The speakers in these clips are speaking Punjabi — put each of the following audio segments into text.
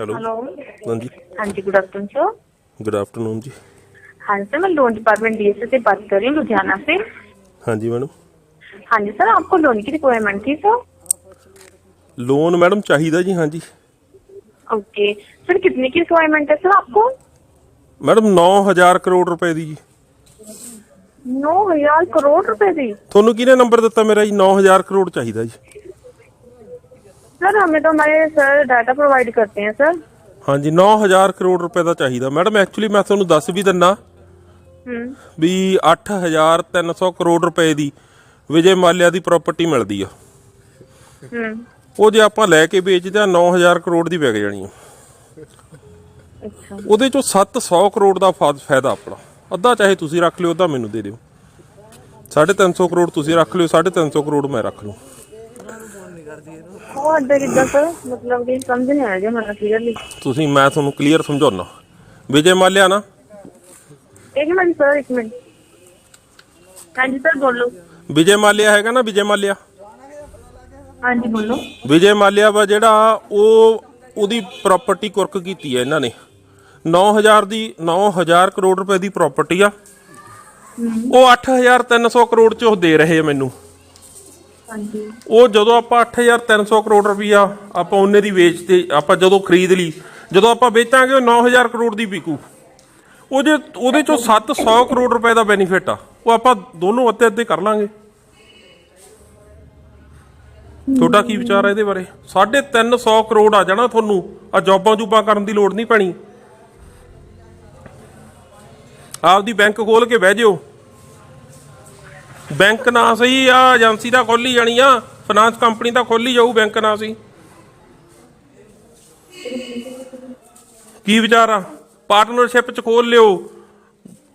हेलो हेलो हाँ जी हाँ जी good afternoon sir good afternoon जी हाँ सर मैं लोन डिपार्टमेंट डीएसए से बात कर रही हूँ लुधियाना से हाँ जी मैडम हाँ जी सर आपको लोन की रिक्वायरमेंट थी सर लोन मैडम चाहिए जी हाँ जी ओके सर कितने की रिक्वायरमेंट है सर आपको ਮੈਡਮ 9000 ਕਰੋੜ ਰੁਪਏ ਦੀ ਜੀ नौ हजार करोड़ रुपए दी ਤੁਹਾਨੂੰ ਕਿਹਨੇ ਨੰਬਰ ਦਿੱਤਾ ਮੇਰਾ ਜੀ 9000 ਕਰੋੜ ਚਾਹੀਦਾ ਜੀ सर हमें तो हमारे सर डाटा प्रोवाइड करते हैं सर ਹਾਂਜੀ 9000 ਕਰੋੜ ਰੁਪਏ ਦਾ ਚਾਹੀਦਾ ਮੈਡਮ ਐਕਚੁਅਲੀ ਮੈਂ ਤੁਹਾਨੂੰ ਦੱਸ ਵੀ ਦਿੰਨਾ हम्म ਵੀ 8300 ਕਰੋੜ ਰੁਪਏ ਦੀ ਵਿਜੇ ਮਾਲਿਆ ਦੀ ਪ੍ਰਾਪਰਟੀ ਮਿਲਦੀ ਆ हम्म ਉਹ ਜੇ ਆਪਾਂ ਲੈ ਕੇ ਵੇਚਦੇ ਆ 9000 ਕਰੋੜ ਦੀ ਵਿਕ ਜਾਣੀ ਆ अच्छा ਉਹਦੇ ਚੋਂ 700 ਕਰੋੜ ਦਾ ਫਾ- ਫਾਇਦਾ ਆਪਣਾ ਅੱਧਾ ਚਾਹੇ ਤੁਸੀਂ ਰੱਖ ਲਿਓ ਅੱਧਾ ਮੈਨੂੰ ਦੇ ਦਿਓ 350 ਕਰੋੜ ਤੁਸੀਂ ਰੱਖ ਲਿਓ 350 ਕਰੋੜ ਮੈਂ ਰੱਖ ਲੂੰ ਉਹ ਅੱਡੇ ਕਿੱਦਾਂ ਸਰ? ਮਤਲਬ ਕਿ ਸਮਝ ਨਹੀਂ ਆਇਆ ਜੀ ਮੈਨੂੰ ਕਲੀਅਰਲੀ ਤੁਸੀਂ ਮੈਂ ਤੁਹਾਨੂੰ ਕਲੀਅਰ ਸਮਝਾਉਣਾ ਵਿਜੇ ਮਾਲਿਆ ਨਾ? ਇੱਕ ਮਿੰਟ ਸਰ ਇੱਕ ਮਿੰਟ। ਹਾਂਜੀ ਸਰ ਬੋਲੋ। ਵਿਜੇ ਮਾਲਿਆ ਹੈਗਾ ਨਾ? ਵਿਜੇ ਮਾਲਿਆ ਹਾਂਜੀ ਬੋਲੋ। ਵਿਜੇ ਮਾਲਿਆ ਵਾ ਜਿਹੜਾ ਉਹ ਉਹਦੀ ਪ੍ਰਾਪਰਟੀ ਕੁਰਕ ਕੀਤੀ ਹੈ ਇਹਨਾਂ ਨੇ। 9000 ਦੀ 9000 ਕਰੋੜ ਰੁਪਏ ਦੀ ਪ੍ਰਾਪਰਟੀ ਆ। ਉਹ 8300 ਕਰੋੜ ਚ ਉਹ ਦੇ ਰਹੇ ਆ ਮੈਨੂੰ। ਹਾਂਜੀ। ਉਹ ਜਦੋਂ ਆਪਾਂ 8300 ਕਰੋੜ ਰੁਪਈਆ ਆਪਾਂ ਉਹਨੇ ਦੀ ਵੇਚ ਤੇ ਆਪਾਂ ਜਦੋਂ ਖਰੀਦ ਲਈ, ਜਦੋਂ ਆਪਾਂ ਵੇਚਾਂਗੇ ਉਹ 9000 ਕਰੋੜ ਦੀ ਵਿਕੂ। ਉਹ ਜੇ ਉਹਦੇ ਚੋਂ 700 ਕਰੋੜ ਰੁਪਏ ਦਾ ਬੈਨੀਫਿਟ ਆ। ਉਹ ਆਪਾਂ ਦੋਨੋਂ ਅੱਧੇ ਅੱਧੇ ਕਰ ਲਾਂਗੇ। ਤੁਹਾਡਾ ਕੀ ਵਿਚਾਰ ਹੈ ਇਹਦੇ ਬਾਰੇ? 350 ਕਰੋੜ ਆ ਜਾਣਾ ਤੁਹਾਨੂੰ। ਆ ਜੌਬਾਂ ਜੂਬਾਂ ਕਰਨ ਦੀ ਲੋੜ ਨਹੀਂ ਪੈਣੀ। ਆਪਦੀ ਬੈਂਕ ਖੋਲ ਕੇ ਬਹਿ ਜਿਓ। ਬੈਂਕ ਨਾ ਸਹੀ ਆ ਏਜੰਸੀ ਦਾ ਖੋਲੀ ਜਾਣੀ ਆ ਫਾਈਨਾਂਸ ਕੰਪਨੀ ਦਾ ਖੋਲੀ ਜਾਊ ਬੈਂਕ ਨਾ ਸਹੀ। ਕੀ ਵਿਚਾਰ ਆ? ਪਾਰਟਨਰਸ਼ਿਪ ਚ ਖੋਲ ਲਿਓ।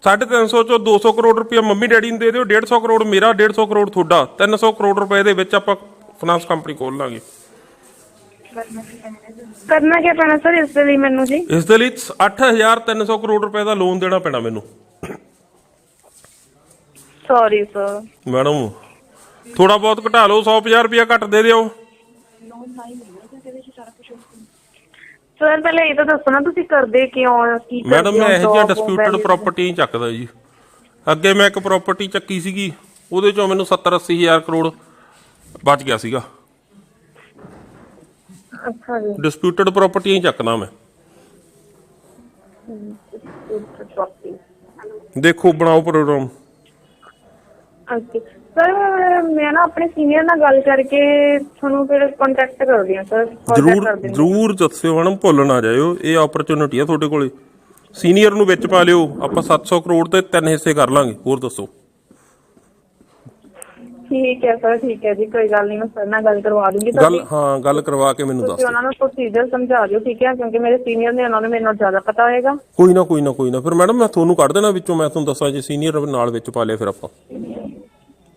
350 ਚੋਂ 200 ਕਰੋੜ ਰੁਪਏ ਮੰਮੀ ਡੈਡੀ ਨੂੰ ਦੇ ਦਿਓ 150 ਕਰੋੜ ਮੇਰਾ 150 ਕਰੋੜ ਤੁਹਾਡਾ 300 ਕਰੋੜ ਰੁਪਏ ਦੇ ਵਿੱਚ ਆਪਾਂ ਫਾਈਨਾਂਸ ਕੰਪਨੀ ਖੋਲ ਲਾਂਗੇ। ਕਰਨਾ ਕੀ ਪੈਣਾ ਸਰ ਇਸ ਦੇ ਲਈ ਮੈਨੂੰ ਜੀ? ਇਸ ਦੇ ਲਈ 8300 ਕਰੋੜ ਰੁਪਏ ਦਾ ਲੋਨ ਦੇਣਾ ਪੈਣਾ ਮੈਨੂੰ। ਸੌਰੀ ਸਰ ਮੈਡਮ ਥੋੜਾ ਬਹੁਤ ਘਟਾ ਲਓ 150 ਰੁਪਏ ਘੱਟ ਦੇ ਦਿਓ ਸਰ ਪਹਿਲੇ ਇਹ ਤਾਂ ਦੱਸੋ ਨਾ ਤੁਸੀਂ ਕਰਦੇ ਕਿਉਂ ਹੋ? ਕੀ ਕਰਦੇ ਮੈਡਮ ਮੈਂ ਹੋ? ਇਹ ਜਿਹੀਆਂ ਡਿਸਪਿਊਟਡ? ਪ੍ਰਾਪਰਟੀ ਨਹੀਂ ਚੱਕਦਾ ਜੀ ਅੱਗੇ ਮੈਂ ਇੱਕ ਪ੍ਰਾਪਰਟੀ ਚੱਕੀ ਸੀਗੀ ਉਹਦੇ ਚੋਂ ਮੈਨੂੰ 70 80 ਹਜ਼ਾਰ ਕਰੋੜ ਬਚ ਗਿਆ ਸੀਗਾ ਅੱਛਾ ਜੀ ਡਿਸਪਿਊਟਡ ਪ੍ਰਾਪਰਟੀ ਨਹੀਂ ਚੱਕਦਾ ਮੈਂ ਦੇਖੋ ਬਣਾਓ ਪ੍ਰੋਗਰਾਮ ਓਕੇ ਸਰ ਮੈਂ ਨਾ ਆਪਣੇ ਸੀਨੀਅਰ ਨਾਲ ਗੱਲ ਕਰਕੇ ਤੁਹਾਨੂੰ ਫਿਰ ਕੰਟੈਕਟ ਕਰਦੀ ਹਾਂ ਸਰ। ਜਰੂਰ ਜਰੂਰ ਦੱਸਿਓ ਮੈਡਮ ਭੁੱਲ ਨਾ ਜਾਇਓ। ਇਹ ਓਪਰਚੁਨਿਟੀ ਆ ਤੁਹਾਡੇ ਕੋਲੇ। ਸੀਨੀਅਰ ਨੂੰ ਵਿੱਚ ਪਾ ਲਿਓ। ਆਪਾਂ 700 ਕਰੋੜ ਦੇ ਤਿੰਨ ਹਿੱਸੇ ਕਰ ਲਾਂਗੇ। ਹੋਰ ਦੱਸੋ। ਠੀਕ ਹੈ ਸਰ ਠੀਕ ਹੈ ਜੀ। ਕੋਈ ਗੱਲ ਨਹੀਂ ਮੈਂ ਸਰ ਨਾਲ ਗੱਲ ਕਰਵਾ ਦੂੰਗੀ ਗੱਲ ਹਾਂ ਗੱਲ ਕਰਵਾ ਕੇ ਮੈਨੂੰ ਦੱਸ ਦਿਓ। ਉਹਨਾਂ ਨੂੰ ਪ੍ਰੋਸੀਜਰ ਸਮਝਾ ਦਿਓ ਠੀਕ ਹੈ? ਕਿਉਂਕਿ ਮੇਰੇ ਸੀਨੀਅਰ ਨੇ ਉਹਨਾਂ ਨੂੰ ਮੇਰੇ ਨਾਲ ਜ਼ਿਆਦਾ ਪਤਾ ਹੋਏਗਾ। ਕੋਈ ਨਾ ਕੋਈ ਨਾ ਕੋਈ ਨਾ। ਫਿਰ ਮੈਡਮ ਮੈਂ ਤੁਹਾਨੂੰ ਕੱਢ ਦੇਣਾ ਵਿੱਚੋਂ। ਮੈਂ ਤੁਹਾਨੂੰ ਦੱਸਾਂ ਜੇ ਸੀਨੀਅਰ ਨਾਲ ਵਿੱਚ ਪਾ ਲਿਆ ਫਿਰ ਆਪਾਂ।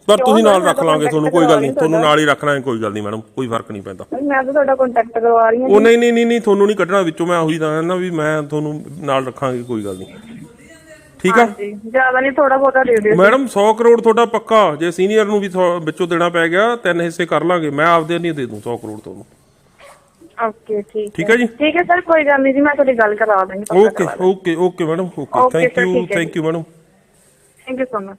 ਪਰ ਤੁਸੀਂ ਨਾਲ ਰੱਖ ਲਾਂਗੇ ਤੁਹਾਨੂੰ ਕੋਈ ਗੱਲ ਨਹੀਂ ਤੁਹਾਨੂੰ ਨਾਲ ਹੀ ਰੱਖਣਾ ਕੋਈ ਗੱਲ ਨਹੀਂ ਮੈਡਮ ਕੋਈ ਫ਼ਰਕ ਨਹੀਂ ਪੈਂਦਾ। ਮੈਂ ਤਾਂ ਤੁਹਾਡਾ ਕੰਟੈਕਟ ਕਰਵਾ ਰਹੀ ਹਾਂ ਉਹ ਨਹੀਂ ਨਹੀਂ ਨਹੀਂ ਤੁਹਾਨੂੰ ਨਹੀਂ ਕੱਢਣਾ ਵਿੱਚੋਂ ਮੈਂ ਉਹੀ ਤਾਂ ਨਾ ਵੀ ਮੈਂ ਤੁਹਾਨੂੰ ਨਾਲ ਰੱਖਾਂਗੇ ਕੋਈ ਗੱਲ ਨਹੀਂ। ਠੀਕ ਆ? ਜੀ ਜ਼ਿਆਦਾ ਨਹੀਂ ਥੋੜਾ ਬਹੁਤਾ ਦੇ ਦਿਓ ਮੈਡਮ 100 ਕਰੋੜ ਤੁਹਾਡਾ ਪੱਕਾ ਜੇ ਸੀਨੀਅਰ ਨੂੰ ਵੀ ਵਿੱਚੋਂ ਦੇਣਾ ਪੈ ਗਿਆ ਤਿੰਨ ਹਿੱਸੇ ਕਰ ਲਾਂਗੇ ਮੈਂ ਆਪਦੇ ਨਹੀਂ ਦੇ ਦੂੰ 100 ਕਰੋੜ ਤੁਹਾਨੂੰ। ਓਕੇ ਠੀਕ ਠੀਕ ਹੈ ਜੀ? ਠੀਕ ਹੈ ਸਰ ਕੋਈ ਗੱਲ ਨਹੀਂ ਜੀ ਮੈਂ ਤੁਹਾਡੀ ਗੱਲ ਕਰਵਾ ਦਾਂਗੀ okay okay okay madam okay thank you thank you madam. Thank you so much